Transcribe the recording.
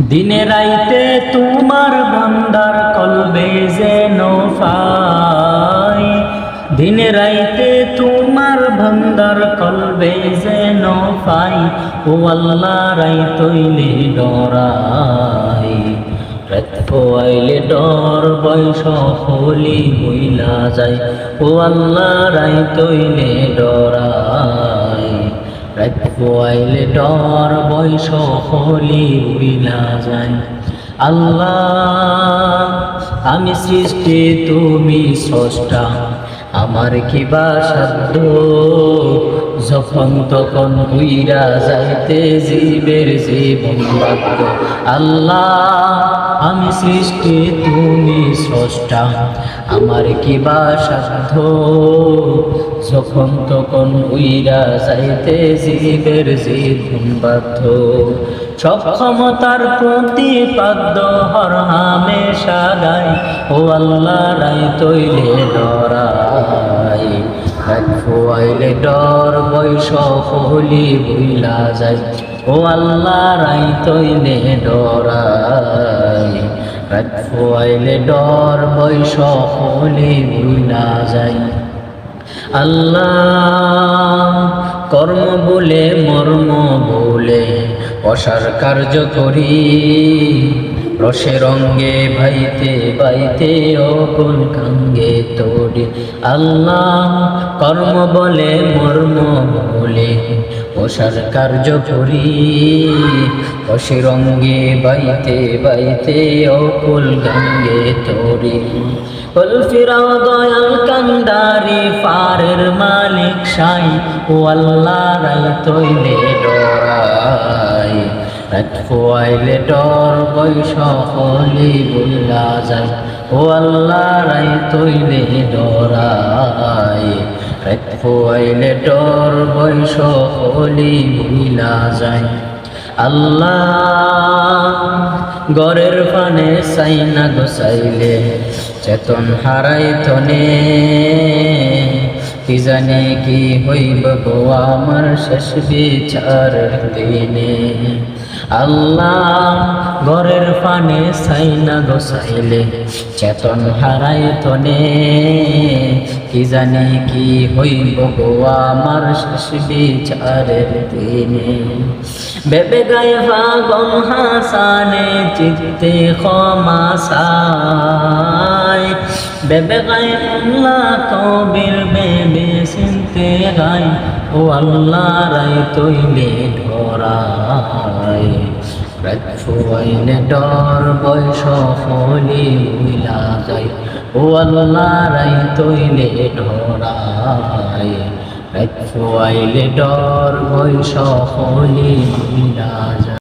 দিনে রাইতে তোমার বান্দার কলবে যেন পাই। দিনে রাইতে তোমার বান্দার কলবে যেন পাই। ও আল্লাহ রাই তৈলে ডরাই। রাত পোয়াইলে ডর বয়স হলি বইলা যায়। ও আল্লাহ রাই তৈলে ডরাই। রাত পোয়াইলে ডর বয়স হলি উইলা যায়। আল্লাহ আমি সৃষ্টি তুমি স্রষ্টা। আমার কি বা সাধ্য? যখন তখন উইরা যাইতে জীবের জীবন বাক্য আল্লাহ, আমি সৃষ্টি, তুমি স্রষ্টা। আমার কি বা সাধ্য? যখন তখন উইরা যাইতে জীবের জীবন বাধ্য। সব ক্ষমতার প্রতিপাদ্য হর হামেশা গাই ও আল্লাহ রাই তৈলে ডরাই আইলে ডর, বৈশ হলি বুইলা যায়। ও আল্লাহ, রাই তৈলে ডরাই। আইলে ডর, বৈশ হলি বুইলা যায়। আল্লাহ, কর্ম বলে, মর্ম বলে, অসার কার্য করি। রসে রঙ্গে, ভাইতে বাইতে অকুল কাঙ্গে তোরে আল্লাহ কর্ম বলে, মর্ম বলে অসার কার্য করি। রসে রঙ্গে বাইতে বাইতে অকুল গঙ্গে তোরে। ফিরাও দয়াল কান্দারি পারের মালিক সাই, ও আল্লাহ রাই তৈলে ডরাই। রাত ডর বৈশ হলি বইলা যায় ও আল্লাহ রাই তৈলে ডরাই রাত খোয়াইলে ডর বৈশ হলি বইলা যায়। আল্লাহ গরের পানে সাইনা গোসাইলে চেতন হারাই তনে। কি জানে কি হইব গো আমার শেষ বিচার দিনে। আল্লাহ ঘরের পানে সাইনা গোসাইলে চেতন হারাই তনে। কি জানি কি হইব গো আমার শেষ বিচারের দিনে। বেবে গায়ে ভাগম হাসানে, চিত্তে ক্ষমা সায় বেবে গায়ে আল্লাহ কবির বেবে চিনতে গাই ও আল্লাহ রাই তৈলে। ধরাই রাইলে ডর, বয়স হলি মিলা যাই ও আল্লাহ তৈলে ধরাই রাইলে ডর হলি মিলা যায়।